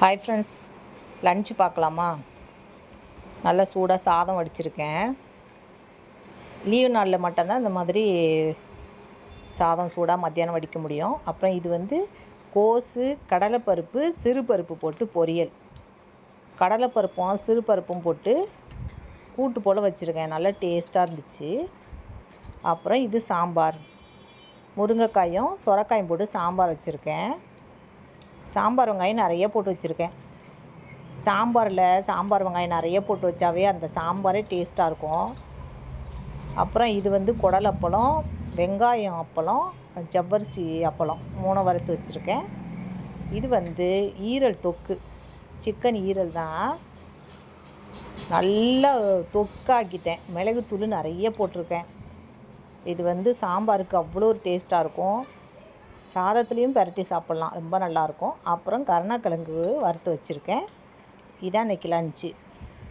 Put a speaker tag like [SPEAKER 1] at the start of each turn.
[SPEAKER 1] Hi friends lunch பார்க்கலாமா? நல்லா சூடாக சாதம் வடிச்சிருக்கேன். லீவு நாளில் மட்டும்தான் இந்த மாதிரி சாதம் சூடாக மத்தியானம் வடிக்க முடியும். அப்புறம் இது வந்து கோஸு கடலைப்பருப்பு சிறுபருப்பு போட்டு பொரியல். கடலைப்பருப்பும் சிறுபருப்பும் போட்டு கூட்டு போல் வச்சுருக்கேன். நல்லா டேஸ்ட்டாக இருந்துச்சு. அப்புறம் இது சாம்பார். முருங்கைக்காயும் சொரக்காயும் போட்டு சாம்பார் வச்சுருக்கேன். சாம்பார் வெங்காயம் நிறைய போட்டு வச்சுருக்கேன். சாம்பாரில் சாம்பார் வெங்காயம் நிறைய போட்டு வச்சாவே அந்த சாம்பாரே டேஸ்ட்டாக இருக்கும். அப்புறம் இது வந்து குடல் அப்பளம் வெங்காயம் அப்பளம் ஜவ்வரிசி அப்பளம் மூணு வறுத்து வச்சுருக்கேன். இது வந்து ஈரல் தொக்கு சிக்கன் ஈரல் தான். நல்லா தொக்காக்கிட்டேன். மிளகுத்தூள் நிறைய போட்டிருக்கேன். இது வந்து சாம்பாருக்கு அவ்வளோ ஒரு டேஸ்ட்டாக இருக்கும். சாதத்துலேயும் பரட்டி சாப்பிட்லாம். ரொம்ப நல்லாயிருக்கும். அப்புறம் கருணக்கிழங்கு வறுத்து வச்சுருக்கேன். இதான் இன்றைக்கி லஞ்சு